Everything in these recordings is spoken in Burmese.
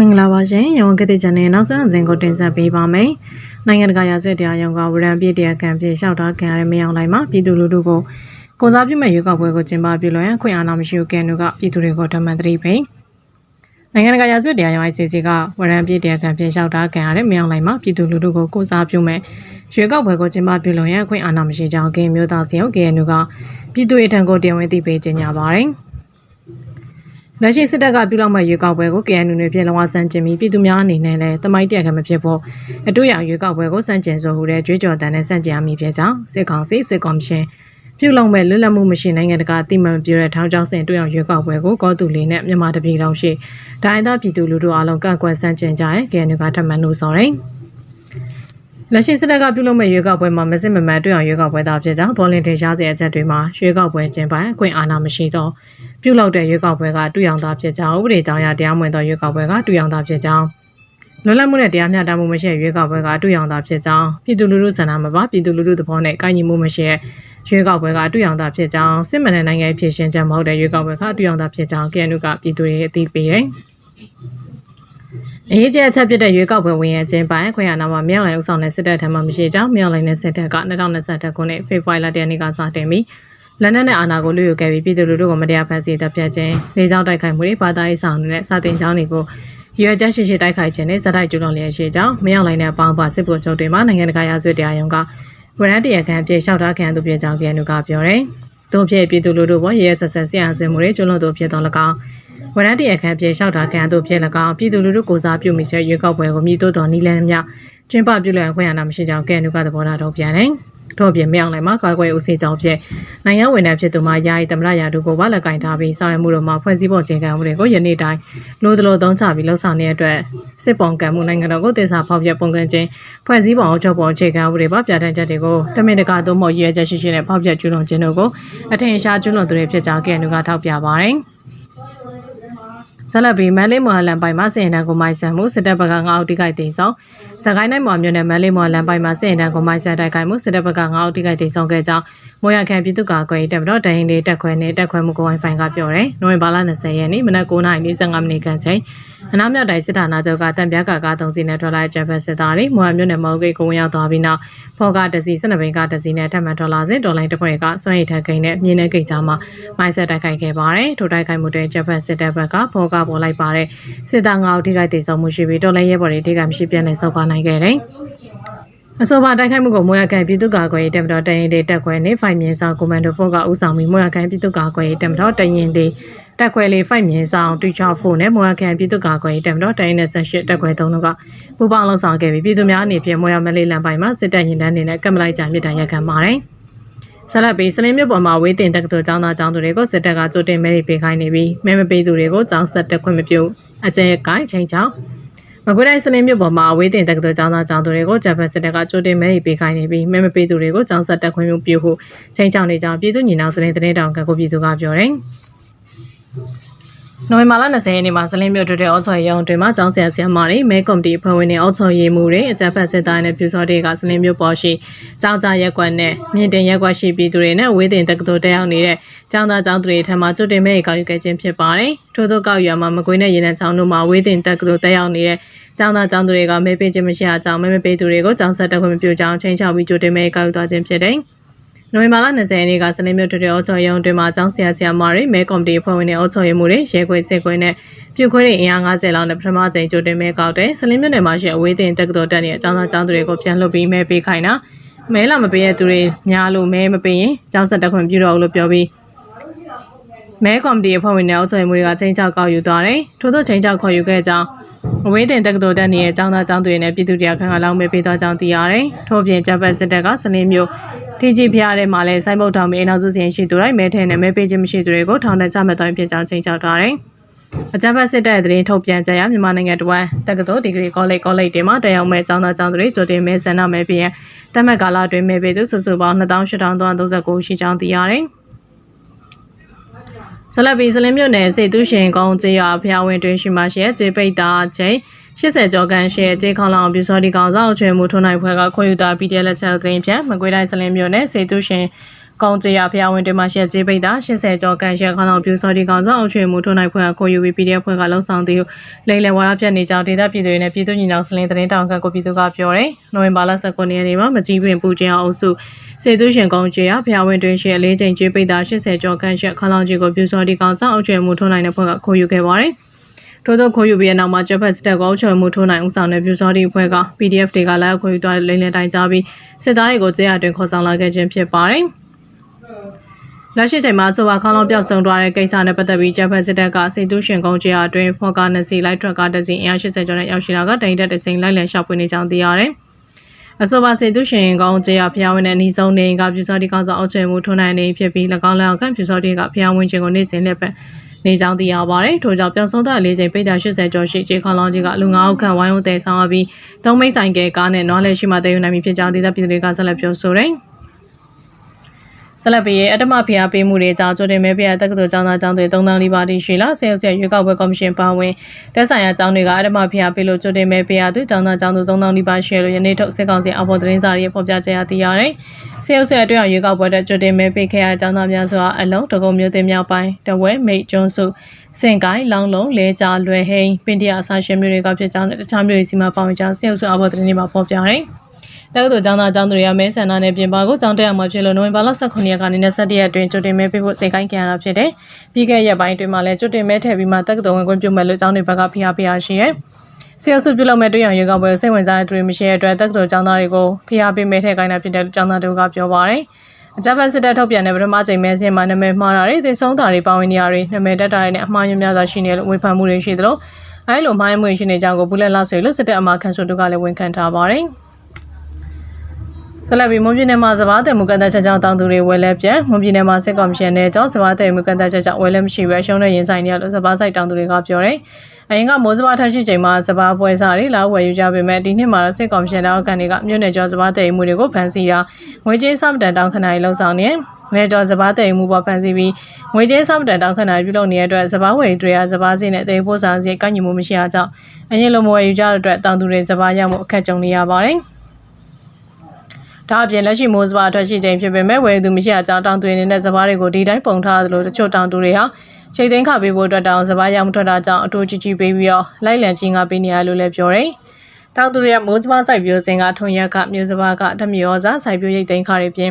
မင်္ဂလာပါရှင်ရန်ကုန်ကတိချန်နယ်နောက်ဆုံးသတင်းကိုတင်ဆက်ပေးပါမယ်။နိုင်ငံတကာရာဇဝတ်တရားရုံးကဝရံပြည့်တရားခံပြေလျှောက်ထားခံရတဲ့မယောင်လိုက်မှာပြည်သူလူထုကိုကိုစားပြုမဲ့ရွေးကောက်ပွဲကိုကျင်းပပြုလုပ်ရန်ခွင့်အာဏာမရှိဘူးကဲနုကပြည်သူတွေကိုဓမ္မသတိပေးနိုင်ငံတကာရာဇဝတ်တရားရုံး ICC ကဝရံပြည့်တရားခံပြေလျှောက်ထားခံရတဲ့မယောင်လိုက်မှာပြည်သူလူထုကိုကိုစားပြုမဲ့ရွေးကောက်ပွဲကိုကျင်းပပြုလုပ်ရန်ခွင့်အာဏာမရှိကြောင်းကဲမျိုးသားစီအောင်ကဲနုကပြည်သူ့အထံကိုတရားဝင်သိပေးကြေညာပါတယ်။ လက်ရှိစစ်တပ်ကပြုလုပ်မဲ့ရွေးကောက်ပွဲကို KNU နဲ့ပြည်လုံးဝစန့်ကျင်ပြီးပြည်သူများအနေနဲ့လည်းတမိုင်းတရားခံမဖြစ်ဖို့အတွေ့အကြုံရွေးကောက်ပွဲကိုစန့်ကျင်ဆိုဟူတဲ့ကြွေးကြော်တန်နဲ့စန့်ကျင်ရမည်ဖြစ်ကြောင်းစစ်ကောင်စီစစ်ကော်မရှင်ပြုလုပ်မဲ့လွတ်လပ်မှုမရှိနိုင်ငံတကာအသိမှန်ပြုတဲ့ထောင်ချောင်းစင်တွေ့အောင်ရွေးကောက်ပွဲကိုကောတူလေးနဲ့မြန်မာတပြည်လုံးရှိဒိုင်းသားပြည်သူလူထုအလုံးကန့်ကွက်စန့်ကျင်ကြရဲ KNU ကထပ်မံလို့ဆိုတယ် လက်ရှိစစ်တပ်ကပြုလုပ်မဲ့ရွေးကောက်ပွဲမှာမစစ်မမှန်တွေ့အောင်ရွေးကောက်ပွဲသားဖြစ်ကြောင်းပေါ်လင်ထင်ရှားစေအချက်တွေမှာရွေးကောက်ပွဲကျင်းပအခွင့်အာဏာမရှိတော့ပြုလုပ်တဲ့ရွေးကောက်ပွဲကတူရောင်သားဖြစ်ကြောင်းဥပဒေကြောင်းအရတရားမဝင်သောရွေးကောက်ပွဲကတူရောင်သားဖြစ်ကြောင်းလွတ်လပ်မှုနဲ့တရားမျှတမှုမရှိတဲ့ရွေးကောက်ပွဲကတူရောင်သားဖြစ်ကြောင်းပြည်သူလူထုဆန္ဒမပါပြည်သူလူထုသဘောနဲ့ကိုင်ညီမှုမရှိတဲ့ရွေးကောက်ပွဲကတူရောင်သားဖြစ်ကြောင်းစစ်မှန်တဲ့နိုင်ငံရေးဖြစ်ရှင်ချက်မဟုတ်တဲ့ရွေးကောက်ပွဲကတူရောင်သားဖြစ်ကြောင်း KNU ကပြည်သူတွေအသိပေးတယ် အရေးကြီးအချက်ဖြစ်တဲ့ရွေးကောက်ပွဲဝင်ရခြင်းပိုင်းခွင့်ရနာမှာမြောက်လိုင်ဥဆောင်တဲ့စစ်တပ်ထံမှမရှိကြောင်းမြောက်လိုင်တဲ့စစ်တပ်က2021ခုနှစ်ဖေဖော်ဝါရီလတရက်နေ့ကစတင်ပြီးလက်နက်နဲ့အာဏာကိုလူယူခဲ့ပြီးပြည်သူလူထုကိုမတရားဖန်ဆီးတပ်ဖြတ်ခြင်း၊လေကြောင်းတိုက်ခိုက်မှုတွေဘာသာရေးဆောင်တွေနဲ့စာတင်ကြောင်းတွေကိုရွေချက်ရှိရှိတိုက်ခိုက်ခြင်းနဲ့ဇက်တိုက်ကျူးလွန်လျက်ရှိကြောင်းမရောက်လိုက်တဲ့အပေါင်းပါစစ်ဗိုလ်ချုပ်တွေမှနိုင်ငံတကာရာဇဝတ်တရားရုံးကဝရန်တရခံပြေလျှောက်ထားခံသူပြည်ကြောင်းပြန်သူကပြောတယ်။တို့ဖြစ်ပြည်သူလူထုပေါ်ရဲဆက်ဆက်ဆရာဆွေးမှုတွေကျူးလွန်သူဖြစ်တော်၎င်း ဝရန်တရခံပြေလျှောက်ထားခံသူဖြစ်၎င်းပြည်သူလူထုကိုစားပြုမိဆွေရွေးကောက်ပွဲကိုမြည်တို့တော်နီလန်းမြကျင်းပပြုလုပ်ခွင့်ရနာမရှိကြောင်းကဲနုကသဘောထားထုတ်ပြန်တယ်။တို့ပြင်မြောင်လည်းမှာကာကွယ်ဦးစီးကြောင်းဖြစ်နိုင်ငံဝန်ထမ်းဖြစ်သူမှယာယီသမရရာတို့ကိုပါလက်ကင်ထားပြီးဆောင်ရွက်မှုတို့မှာဖွဲ့စည်းပုံအခြေခံမှုတွေကိုယနေ့တိုင်းလိုသလိုသုံးချပြီးလှုပ်ဆောင်နေတဲ့အတွက်စစ်ပုံကံမှုနိုင်ငံတော်ကိုတည်ဆာဖောက်ပြပုံကံခြင်းဖွဲ့စည်းပုံအုပ်ချုပ်ပုံအခြေခံမှုတွေပါပြဋ္ဌာန်းချက်တွေကိုတမင်တကာသို့မဟုတ်ရည်ရွယ်ချက်ရှိရှိနဲ့ဖောက်ပြကျူးလွန်ခြင်းတို့ကိုအထင်ရှားကျူးလွန်သူတွေဖြစ်ကြောင်းကဲနုကထောက်ပြပါတယ်။ ဇလဘီမန်လေးမော်လန်ပိုင်မှာစင်တန်းကိုမိုက်ဆန်မှုစစ်တပ်ဘက်ကငါးအောက်တိကိုက်တင်ဆောင်စကိုင်းနိုင်မော်မြို့နယ်မန်လေးမော်လန်ပိုင်မှာစင်တန်းကိုမိုက်ဆန်တိုက်ခိုက်မှုစစ်တပ်ဘက်ကငါးအောက်တိကိုက်တင်ဆောင်ခဲ့ကြောင်းမော်ရခံပြည်သူ့ကာကွယ်တပ်မတော်တရင်လေးတက်ခွဲနဲ့တက်ခွဲမှုကို Wi-Fi ကပြောတယ်။နိုဝင်ဘာလ20ရက်နေ့မနက်9:45မိနစ်ခန့်ချိန် အနောက်မြောက်တိုင်းစစ်ဌာနချုပ်ကတံပြားကာကား3စီးနဲ့ထွက်လာတဲ့ဂျပန်စစ်သားတွေမော်ရမြို့နယ်မော်ဂိတ်ကိုဝင်ရောက်သွားပြီးနောက်ဖော်ကားတစီ12ဘိန်းကားတစီနဲ့ထပ်မံထွက်လာစဉ်ဒေါ်လိုင်းတစ်ဖွဲ့ကစွန့်ရည်ထက်ခိန်နဲ့မြင်းနဲ့ဂိတ်ကြားမှာမိုင်းဆက်တိုက်ခိုက်ခဲ့ပါတယ်။ထိုတိုက်ခိုက်မှုတွေဂျပန်စစ်တပ်ဘက်ကဖော်ကားပေါ်လိုက်ပါတယ်။စစ်သား9ဦးထိခိုက်ဒေဆုံးမှုရှိပြီးဒေါ်လိုင်းရဲဘော်တွေထိခိုက်မရှိပြန်လည်ဆုတ်ခွာနိုင်ခဲ့တယ်။ အဆိုပါတိုက်ခိုက်မှုကိုမွေရကန်ပြည်သူ့ကာကွယ်ရေးတပ်မတော်တရင်တေတက်ခွဲနေဖိုင်မြင်းဆောင်ကွန်မန်ဒိုဖို့ကဦးဆောင်ပြီးမွေရကန်ပြည်သူ့ကာကွယ်ရေးတပ်မတော်တရင်တေတက်ခွဲလေးဖိုက်မြင်းဆောင်တူချဖို့နဲ့မွေရကန်ပြည်သူ့ကာကွယ်ရေးတပ်မတော်တရင်နဲ့ဆက်ရှိတက်ခွဲသုံးတို့ကပူးပေါင်းလှုပ်ဆောင်ခဲ့ပြီးပြည်သူများအနေဖြင့်မွေရမလေးလန်ပိုင်းမှာစစ်တပ်ရင်တန်းနေနဲ့ကမ်မလိုက်ကြမြစ်တမ်းရက်ခံပါတယ်။ဆက်လက်ပြီးစလင်းမြို့ပေါ်မှာဝေးတင်တက္ကသိုလ်ကျောင်းသားကျောင်းသူတွေကိုစစ်တပ်ကကြိုတင်မဲတွေပေးခိုင်းနေပြီးမဲမပေးသူတွေကိုကျောင်းဆက်တက်ခွင့်မပြုအကျဉ်းကိုင်းချိန်ချောင်း မကွေးတိုင်းစလင်းမြို့ပေါ်မှာအဝေးတင်တက္ကသိုလ်ကျောင်းသားကျောင်းသူတွေကိုဂျပန်စစ်တပ်ကကြိုတင်မဲတွေပေးခိုင်းနေပြီးမဲမပေးသူတွေကိုကျောင်းဆက်တက်ခွင့်ပြုဖို့ချိန်ချောင်းနေကြောင်းပြည်သူညီနောင်စလင်းသတင်းတောင်ကကိုပြည်သူကပြောတယ်။ နိုဝင်ဘာလ20ရက်နေ့မှာဇလင်းမြို့တွေ့တဲ့အောက်ချော်ရုံတွင်မှကျောင်းဆရာဆရာမတွေမဲကော်မတီအဖွဲ့ဝင်တွေအောက်ချော်ရေးမှုတွေအကြပ်ဖက်စစ်သားနဲ့ပြူစောတွေကဇလင်းမြို့ပေါ်ရှိကျောင်းသားရက်ကွက်နဲ့မြင့်တင်ရက်ကွက်ရှိပြည်သူတွေနဲ့ဝေးတင်တက္ကသိုလ်တက်ရောက်နေတဲ့ကျောင်းသားကျောင်းသူတွေထံမှကျွတ်တင်မဲကောက်ယူခဲ့ခြင်းဖြစ်ပါတယ်။ထို့သောကောက်ယူမှာမကွေးနဲ့ရေနံချောင်းတို့မှာဝေးတင်တက္ကသိုလ်တက်ရောက်နေတဲ့ကျောင်းသားကျောင်းသူတွေကမဲပေးခြင်းမရှိအကြောင်းမဲမပေးသူတွေကိုကျောင်းဆက်တက်ခွင့်မပြုကြောင်းချင်းချောက်ပြီးကျွတ်တင်မဲကောက်ယူသွားခြင်းဖြစ်တယ်။ နိုဝင်ဘာလ20ရက်နေ့ကစနေမြို့ထွေထွေအောက်ချော်ရုံတွင်မှာကျောင်းဆရာဆရာမတွေမဲကော်မတီအဖွဲ့ဝင်တွေအောက်ချော်ရုံမှုတွေရဲခွေစစ်ခွေနဲ့ပြုခွေးတွေအင်အား90လောက်နဲ့ပထမကြိမ်ကြိုတင်မဲကောက်တယ်စလင်းမြို့နယ်မှာရှိအဝေးတင်တက္ကသိုလ်တက်နေတဲ့အကျောင်းသားကျောင်းသူတွေကိုပြန်လွှတ်ပြီးမဲပေးခိုင်းတာမဲလာမပေးတဲ့သူတွေများလို့မဲမပေးရင်ကျောင်းဆက်တက်ခွင့်ပြုတော့လို့ပြောပြီးမဲကော်မတီအဖွဲ့ဝင်တွေအောက်ချော်ရုံမှုတွေကချိန်ချောက်ကောက်ယူသွားတယ်ထို့သောချိန်ချောက်ခေါ်ယူခဲ့ကြောင်းအဝေးတင်တက္ကသိုလ်တက်နေတဲ့အကျောင်းသားကျောင်းသူတွေနဲ့ပြည်သူတရားခံကလောင်းမဲပေးသွားကြောင်းသိရတယ်။ထို့ပြင်ဂျပန်စစ်တပ်ကစလင်းမြို့ တီဂျီဖျားထဲမှာလည်းစိုင်းပုတ်ထောင်ပြီးအနောက်စုစီရင်ရှိသူတိုင်းမဲထဲနဲ့မဲပေးခြင်းမရှိသူတွေကိုထောင်နဲ့ချမှတ်သွားဖြစ်ကြောင်းချိန်ချောက်ထားတယ်။အကြမ်းဖက်စစ်တပ်သတင်းထုတ်ပြန်ကြရမြန်မာနိုင်ငံတဝန်းတက္ကသိုလ်ဒီဂရီကောလိပ်ကောလိပ်တွေမှာတရားမဲ့ကျောင်းသားကျောင်းသူတွေကြိုတင်မဲဆန္ဒမဲပေးရန်တမက်ကာလအတွင်းမဲပေးသူစုစုပေါင်း2839ရှိကြောင်းသိရတယ်။ဆလပီစလင်းမြို့နယ်စေတုရှင်ကုန်းကျေးရွာဖျားဝင်တွင်ရှိမှရှိတဲ့ကျေးပိတ်တာချင်း 80ကျော်ကန်ရှယ်ကျေးခေါလောင်ပြူစောဒီကောင်စောက်ချွေမှုထွန်းနိုင်ဖွဲ့ကခွင့်ယူတာ PDF လက်ချက်သတင်းဖြန့်မကွေးတိုင်းစလင်းမြို့နယ်စေတုရှင်ကောင်းကြရဖျားဝင်တွေမှာရှက်ကြေးပိတ်တာ80ကျော်ကန်ရက်ခေါင်းဆောင်ပြူစော်ဒီကောင်ဆောင်အောက်ချွေမှုထွန်းနိုင်ဖွဲ့ကခေါ်ယူပြီး PDF ဖွဲ့ကလှုံ့ဆော်သူလိမ့်လည်ဝါရပြတ်နေကြောင်းဒေသပြည်သူတွေနဲ့ပြည်သူညီနောင်စလင်းသတင်းတောင်ကကိုပြည်သူကပြောတယ်။နိုဝင်ဘာလ19ရက်နေ့မှာမကြီးပင်ပူကျင်းအောင်အုပ်စုစေသူရှင်ကောင်းကြရဖျားဝင်တွင်ရှိအလေးချိန်ကြေးပိတ်တာ80ကျော်ကန်ရက်ခေါင်းဆောင်ကြီးကိုပြူစော်ဒီကောင်ဆောင်အောက်ချွေမှုထွန်းနိုင်တဲ့ဖွဲ့ကခေါ်ယူခဲ့ပါတယ်။ ထို့သောခေါ်ယူပြီးတဲ့နောက်မှာဂျပန်စစ်တပ်ကောအုပ်ချုပ်မှုထိုးနိုင်ဦးဆောင်တဲ့ပြူစောတိအဖွဲ့က PDF တွေကလည်းခေါ်ယူသွားလိမ့်လည်တိုင်ကြပြီးစစ်သားတွေကိုကြေးရတွင်ခေါ်ဆောင်လာခဲ့ခြင်းဖြစ်ပါတယ်။လက်ရှိချိန်မှာဆိုပါခေါင်းလောင်းပြောက်ဆုံးသွားတဲ့ကိစ္စနဲ့ပတ်သက်ပြီးဂျပန်စစ်တပ်ကစေတုရှင်ကုန်းကြေးရအတွင်းဖော်ကာနစီလိုက်ထရက်ကတစီအင်အား80ကျော်နဲ့ရောက်ရှိလာကတိုင်တက်တစိမ့်လိုက်လံရှောက်ပွေနေကြောင်းသိရတယ်။အဆိုပါစေတုရှင်ကောင်းကြေးရဖျားဝင်တဲ့အနီးဆုံးနေကပြူစောတိကောင်းဆောင်အုပ်ချုပ်မှုထိုးနိုင်နေဖြစ်ပြီး၎င်းလည်းအကန့်ပြူစောတိကဖျားဝင်ခြင်းကိုနေ့စဉ်လက်ပတ် နေကြောင်းသိရပါတယ်။ထို့ကြောင့်ပြောင်းဆုံးတဲ့လေးချိန်ပိတ်တာ80ကျော်ရှိခြေခေါင်းလောင်းကြီးကလူငါးဦးခန့်ဝိုင်းဝန်းတဲ့ဆောင်ရပြီးသုံးမိတ်ဆိုင်ကဲကားနဲ့နွားလဲရှိမှတည်ယူနိုင်ပြီဖြစ်ကြောင်းဒေသပြည်သူတွေကဆက်လက်ပြောဆိုတယ်။ ဆက်လက်ပြီးအတ္တမဖျားပေးမှုတွေကြောင့်ကြိုတင်မဲဖျားတက္ကသိုလ်ကျောင်းသားကျောင်းတွေ3000နီးပါးတိရှိလာဆေးရုံဆက်ရွေးကောက်ပွဲကော်မရှင်ပါဝင်တက်ဆိုင်ရာကျောင်းတွေကအတ္တမဖျားပေးလို့ကြိုတင်မဲဖျားသူကျောင်းသားကျောင်းသူ3000နီးပါးရှိလို့ယနေ့ထုတ်စစ်ကောင်စီအပေါ်သတင်းစာတွေဖော်ပြကြရသိရတယ်။ဆေးရုံဆက်အတွင်းရွေးကောက်ပွဲတဲ့ကြိုတင်မဲပေးခဲ့ရကျောင်းသားများစွာအလုံးတကုံမျိုးတင်မြောက်ပိုင်းတဝဲမိတ်ကျွန်းစုစင်ကိုင်းလောင်းလုံးလဲကြလွယ်ဟိန်းပင်တရအစာရှင်မျိုးတွေကဖြစ်ကြောင်းနဲ့တခြားမျိုးတွေစီမှာပါဝင်ကြောင်းဆေးရုံဆက်အပေါ်သတင်းတွေမှာဖော်ပြတယ်။ တက္ကသိုလ်ကျောင်းသားကျောင်းသူတွေကမဲဆန္ဒနဲ့ပြင်ပကိုကျောင်းတက်အောင်မှာဖြစ်လို့နိုဝင်ဘာလ18ရက်ကနေ21ရက်အတွင်းကျွတ်တင်မဲပေးဖို့စိတ်ကိုင်းကြရတာဖြစ်တယ်။ပြီးခဲ့ရက်ပိုင်းအတွင်းမှာလည်းကျွတ်တင်မဲထည့်ပြီးမှတက္ကသိုလ်ဝင်ခွင့်ပြုမယ်လို့ကျောင်းတွေဘက်ကဖိအားပေးရရှိရဲ။ဆီယဆုပြုလုပ်မဲ့တွေ့ရရွေးကောက်ပွဲစိတ်ဝင်စားတဲ့သူတွေမရှိတဲ့အတွက်တက္ကသိုလ်ကျောင်းသားတွေကိုဖိအားပေးမဲထည့်ကိုင်းတာဖြစ်တဲ့ကျောင်းသားတို့ကပြောပါရယ်။အကြမ်းဖက်စစ်တပ်ထုတ်ပြန်တဲ့ပထမချိန်မဲစင်မှာနာမည်မှားတာတွေသေဆုံးတာတွေပါဝင်နေရတွေနာမည်တက်တာတွေနဲ့အမှားယွင်းများစွာရှိနေလို့ဝေဖန်မှုတွေရှိသလိုအဲလိုမှားယွင်းမှုရှိနေကြကိုဘူးလက်လောက်ဆွေလို့စစ်တပ်အမှားခံဆိုတို့ကလည်းဝန်ခံထားပါတယ်။ ဆလဘီမွန်ပြည်နယ်မှာစဘာတဲ့မူကန်တဲ့ချက်ကြောင့်တောင်သူတွေဝယ်လဲပြန်မွန်ပြည်နယ်မှာစစ်ကော်မရှင်နဲ့ကြောင့်စဘာတဲ့မူကန်တဲ့ချက်ကြောင့်ဝယ်လဲမရှိပဲရှုံးတဲ့ရင်ဆိုင်နေရလို့စဘာဆိုင်တောင်သူတွေကပြောတယ်။အရင်ကမိုးစဘာထရှိချိန်မှာစဘာပွဲစားတွေလာဝယ်ယူကြပေမဲ့ဒီနှစ်မှာတော့စစ်ကော်မရှင်တောက်ကန်တွေကမြို့နယ်ကျော်စဘာတဲ့မှုတွေကိုဖမ်းဆီးရာငွေကြေးစမတန်တောင်းခဏရီလုံဆောင်နေနေကျော်စဘာတဲ့မှုပေါ်ဖမ်းဆီးပြီးငွေကြေးစမတန်တောင်းခဏပြုလုပ်နေတဲ့အတွက်စဘာဝယ်တွေကစဘာစီနဲ့အသေးပို့ဆောင်စီကိုက်ညီမှုမရှိအောင်ကြောင့်အရင်လိုမဝယ်ယူကြတဲ့အတွက်တောင်သူတွေစဘာရမှုအခက်ကြုံနေရပါတယ်။ ဒါအပြင်လက်ရှိမိုးစပါအတွက်ရှိချိန်ဖြစ်ပေမဲ့ဝယ်သူမရှိအကြောင်းတောင်သွင်းနေတဲ့စပားတွေကိုဒီတိုင်းပုံထားသလိုတချို့တောင်သူတွေဟာချိန်သိမ်းခပေးဖို့အတွက်တောင်စပားရမထွက်တာကြောင့်အတူကြီးကြီးပေးပြီးတော့လိုက်လံကြီးငါပေးနေရလို့လည်းပြောတယ်။တောင်သူတွေကမိုးစပါးစိုက်ပျိုးစဉ်ကထွန်ရက်ကမြို့စပါးကဓမြေဩဇာစိုက်ပျိုးရိတ်သိမ်းခတွေပြင်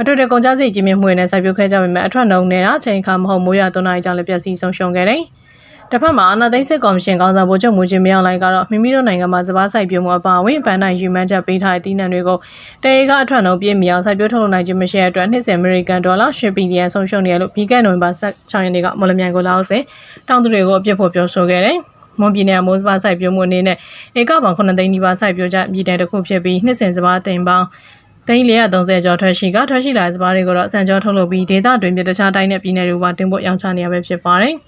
အထွတ်တကုန်ကြစိတ်ကြီးမြင့်မှုနဲ့စိုက်ပျိုးခဲ့ကြပေမဲ့အထွတ်နှုံနေတာချိန်ခါမဟုတ်မိုးရသွန်းနိုင်ကြောင်းလည်းပြည့်စည်ဆုံးရှုံးခဲ့တယ်။ တစ်ဖက်မှာအာဏာသိမ်းစစ်ကော်မရှင်ကောင်ဆောင်ဗိုလ်ချုပ်မူချင်းမြောင်လိုက်ကတော့မိမိတို့နိုင်ငံမှာစပားစိုက်ပျိုးမှုအပါအဝင်ပန်းနိုင်ယူမှန်းချက်ပေးထားတဲ့တီးနှံတွေကိုတရေကအထွတ်နှုံပြည့်မြောင်စိုက်ပျိုးထုတ်လုပ်နိုင်ခြင်းမရှိတဲ့အတွက်နှစ်စဉ်အမေရိကန်ဒေါ်လာ10ဘီလီယံဆုံးရှုံးနေရလို့ပြီးခဲ့နိုဝင်ဘာ16ရက်နေ့ကမော်လမြိုင်ကိုလာအောင်စင်တောင်သူတွေကိုအပြစ်ဖို့ပြောဆိုခဲ့တယ်မွန်ပြည်နယ်မိုးစပါးစိုက်ပျိုးမှုအနေနဲ့ဧကပေါင်9သိန်းနီးပါးစိုက်ပျိုးကြပြည်နယ်တစ်ခုဖြစ်ပြီးနှစ်စဉ်စပါးတင်ပေါင်းသိန်း430ကျော်ထွက်ရှိကထွက်ရှိလာစပါးတွေကိုတော့စံကြောထုတ်လုပ်ပြီးဒေသတွင်းပြည်တခြားတိုင်းနဲ့ပြည်နယ်တွေမှာတင်ပို့ရောင်းချနေရပဲဖြစ်ပါတယ်။